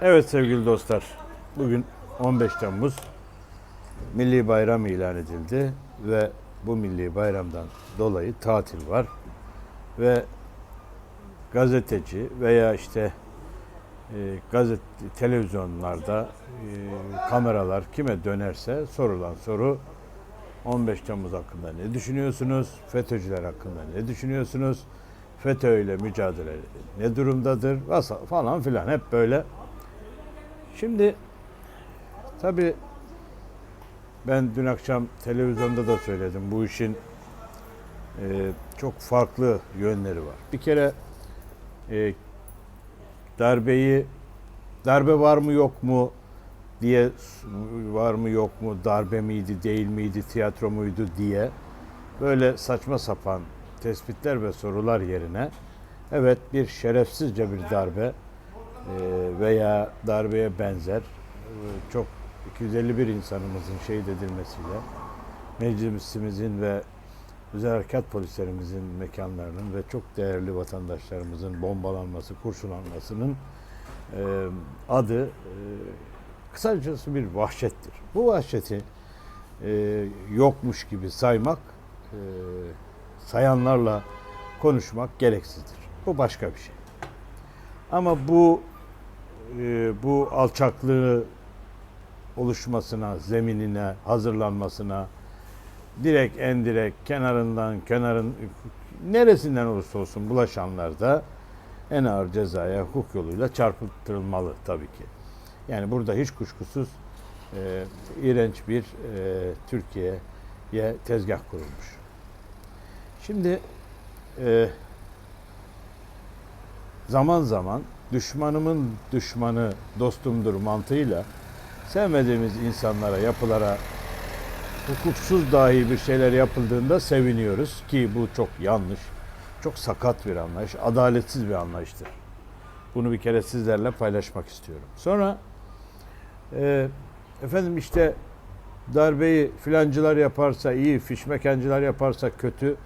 Evet sevgili dostlar, bugün 15 Temmuz Milli Bayram ilan edildi ve bu Milli Bayramdan dolayı tatil var ve gazeteci veya işte e, gazet televizyonlarda e, kameralar kime dönerse sorulan soru 15 Temmuz hakkında ne düşünüyorsunuz? FETÖ'cüler hakkında ne düşünüyorsunuz? FETÖ ile mücadele ne durumdadır? Falan filan hep böyle. Şimdi tabii ben dün akşam televizyonda da söyledim. Bu işin e, çok farklı yönleri var. Bir kere e, darbeyi darbe var mı yok mu diye var mı yok mu darbe miydi değil miydi tiyatro muydu diye böyle saçma sapan tespitler ve sorular yerine evet bir şerefsizce bir darbe veya darbeye benzer e, çok 251 insanımızın şehit edilmesiyle meclisimizin ve özel harekat polislerimizin mekanlarının ve çok değerli vatandaşlarımızın bombalanması, kurşunlanmasının e, adı e, kısacası bir vahşettir. Bu vahşeti e, yokmuş gibi saymak, sayanlarla konuşmak gereksizdir. Bu başka bir şey. Ama bu e, bu alçaklığı oluşmasına, zeminine, hazırlanmasına, direkt en direkt kenarından kenarın neresinden olursa olsun bulaşanlar da en ağır cezaya hukuk yoluyla çarpıtılmalı tabii ki. Yani burada hiç kuşkusuz e, iğrenç bir e, Türkiye'ye tezgah kurulmuş. Şimdi e, zaman zaman düşmanımın düşmanı dostumdur mantığıyla sevmediğimiz insanlara, yapılara hukuksuz dahi bir şeyler yapıldığında seviniyoruz ki bu çok yanlış, çok sakat bir anlayış, adaletsiz bir anlayıştır. Bunu bir kere sizlerle paylaşmak istiyorum. Sonra e, efendim işte darbeyi filancılar yaparsa iyi, fişmekancılar yaparsa kötü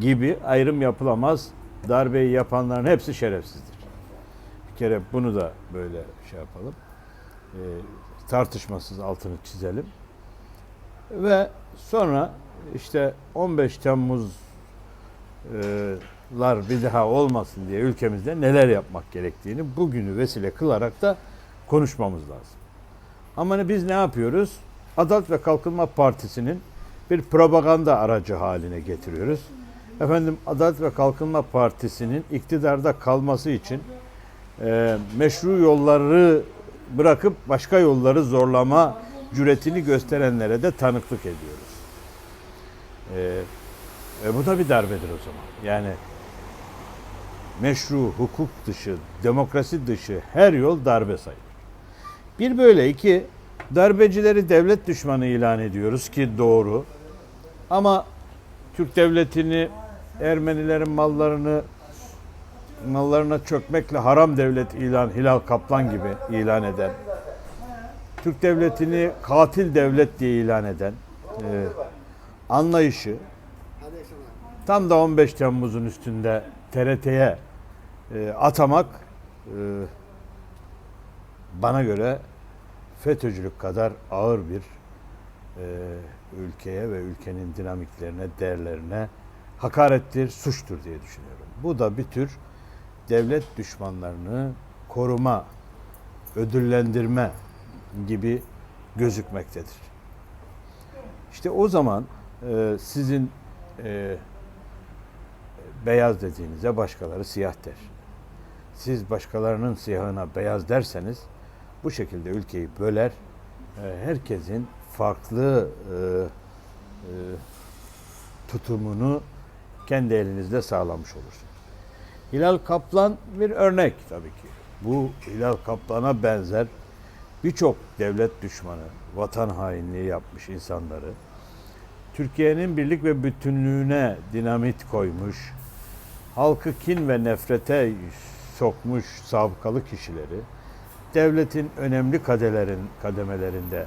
gibi ayrım yapılamaz. Darbeyi yapanların hepsi şerefsizdir. Kere bunu da böyle şey yapalım. E, tartışmasız altını çizelim. Ve sonra işte 15 Temmuzlar bir daha olmasın diye ülkemizde neler yapmak gerektiğini bugünü vesile kılarak da konuşmamız lazım. Ama ne- biz ne yapıyoruz? Adalet ve Kalkınma Partisi'nin bir propaganda aracı haline getiriyoruz. Efendim Adalet ve Kalkınma Partisi'nin iktidarda kalması için e, meşru yolları bırakıp başka yolları zorlama cüretini gösterenlere de tanıklık ediyoruz. E, e, bu da bir darbedir o zaman. Yani meşru, hukuk dışı, demokrasi dışı her yol darbe sayılır. Bir böyle iki darbecileri devlet düşmanı ilan ediyoruz ki doğru. Ama Türk devletini Ermenilerin mallarını mallarına çökmekle haram devlet ilan Hilal Kaplan gibi ilan eden Türk devletini katil devlet diye ilan eden e, anlayışı tam da 15 Temmuz'un üstünde TRT'ye e, atamak e, bana göre FETÖ'cülük kadar ağır bir e, ülkeye ve ülkenin dinamiklerine, değerlerine hakarettir, suçtur diye düşünüyorum. Bu da bir tür devlet düşmanlarını koruma, ödüllendirme gibi gözükmektedir. İşte o zaman e, sizin e, beyaz dediğinize başkaları siyah der. Siz başkalarının siyahına beyaz derseniz bu şekilde ülkeyi böler, e, herkesin farklı e, e, tutumunu kendi elinizde sağlamış olursunuz. Hilal Kaplan bir örnek tabii ki. Bu Hilal Kaplan'a benzer birçok devlet düşmanı, vatan hainliği yapmış insanları, Türkiye'nin birlik ve bütünlüğüne dinamit koymuş, halkı kin ve nefrete sokmuş sabıkalı kişileri, devletin önemli kadelerin kademelerinde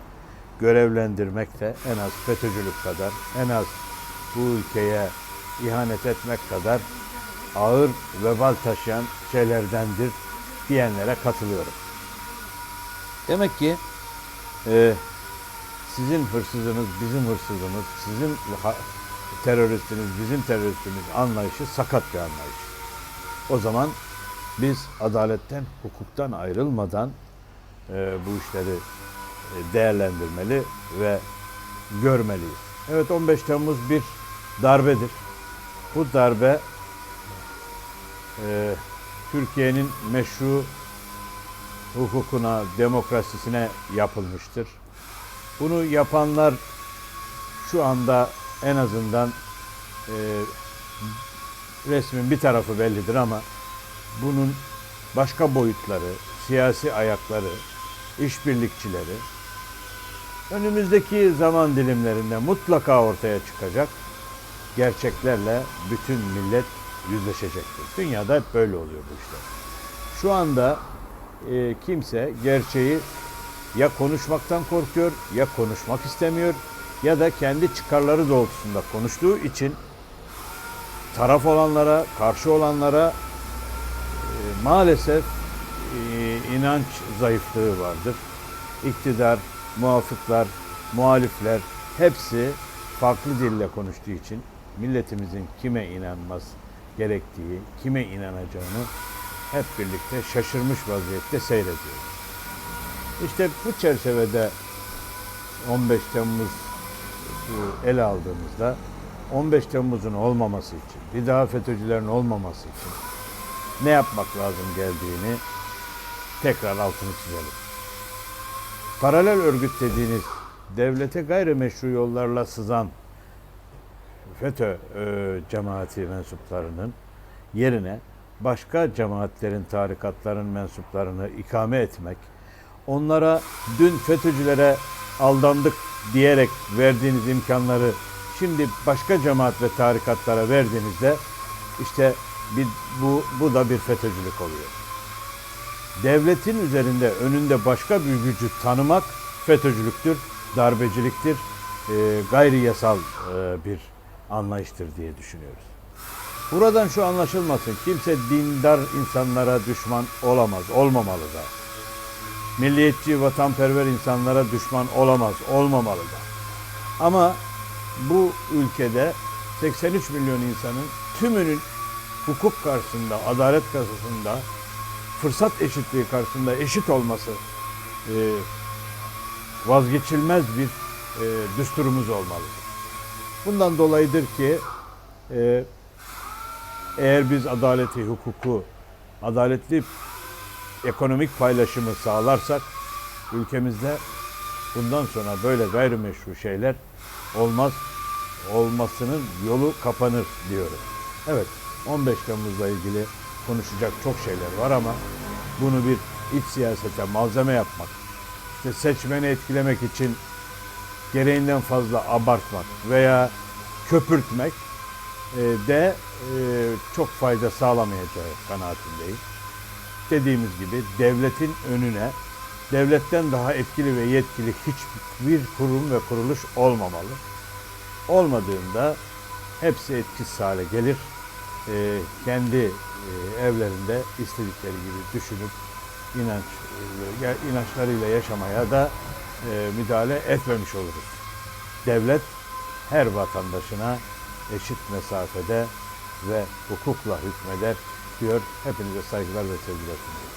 görevlendirmek de en az FETÖ'cülük kadar, en az bu ülkeye ihanet etmek kadar ağır vebal taşıyan şeylerdendir diyenlere katılıyorum. Demek ki e, sizin hırsızınız bizim hırsızımız, sizin teröristiniz bizim teröristimiz anlayışı sakat bir anlayış. O zaman biz adaletten, hukuktan ayrılmadan e, bu işleri e, değerlendirmeli ve görmeliyiz. Evet 15 Temmuz bir darbedir. Bu darbe e, Türkiye'nin meşru hukukuna, demokrasisine yapılmıştır. Bunu yapanlar şu anda en azından e, resmin bir tarafı bellidir ama bunun başka boyutları, siyasi ayakları, işbirlikçileri önümüzdeki zaman dilimlerinde mutlaka ortaya çıkacak gerçeklerle bütün millet yüzleşecektir. Dünyada hep böyle oluyor bu işler. Şu anda e, kimse gerçeği ya konuşmaktan korkuyor, ya konuşmak istemiyor ya da kendi çıkarları doğrultusunda konuştuğu için taraf olanlara, karşı olanlara e, maalesef e, inanç zayıflığı vardır. İktidar, muafıklar, muhalifler hepsi farklı dille konuştuğu için milletimizin kime inanmaz gerektiği, kime inanacağını hep birlikte şaşırmış vaziyette seyrediyoruz. İşte bu çerçevede 15 Temmuz ele aldığımızda 15 Temmuz'un olmaması için, bir daha FETÖ'cülerin olmaması için ne yapmak lazım geldiğini tekrar altını çizelim. Paralel örgüt dediğiniz devlete gayrimeşru yollarla sızan FETÖ e, cemaati mensuplarının yerine başka cemaatlerin, tarikatların mensuplarını ikame etmek, onlara dün FETÖ'cülere aldandık diyerek verdiğiniz imkanları şimdi başka cemaat ve tarikatlara verdiğinizde işte bir, bu, bu da bir FETÖ'cülük oluyor. Devletin üzerinde önünde başka bir gücü tanımak FETÖ'cülüktür, darbeciliktir, e, gayri yasal e, bir anlayıştır diye düşünüyoruz. Buradan şu anlaşılmasın, kimse dindar insanlara düşman olamaz, olmamalı da. Milliyetçi, vatanperver insanlara düşman olamaz, olmamalı da. Ama bu ülkede 83 milyon insanın tümünün hukuk karşısında, adalet karşısında, fırsat eşitliği karşısında eşit olması e, vazgeçilmez bir e, düsturumuz olmalıdır. Bundan dolayıdır ki e, eğer biz adaleti, hukuku, adaletli ekonomik paylaşımı sağlarsak ülkemizde bundan sonra böyle gayrimeşru şeyler olmaz. Olmasının yolu kapanır diyorum. Evet 15 Temmuz'la ilgili konuşacak çok şeyler var ama bunu bir iç siyasete malzeme yapmak, işte seçmeni etkilemek için gereğinden fazla abartmak veya köpürtmek e, de e, çok fayda sağlamayacağı kanaatindeyim. Dediğimiz gibi devletin önüne devletten daha etkili ve yetkili hiçbir kurum ve kuruluş olmamalı. Olmadığında hepsi etkisiz hale gelir. E, kendi evlerinde istedikleri gibi düşünüp inanç inançlarıyla yaşamaya da müdahale etmemiş oluruz. Devlet her vatandaşına eşit mesafede ve hukukla hükmeder diyor. Hepinize saygılar ve sevgiler sunuyorum.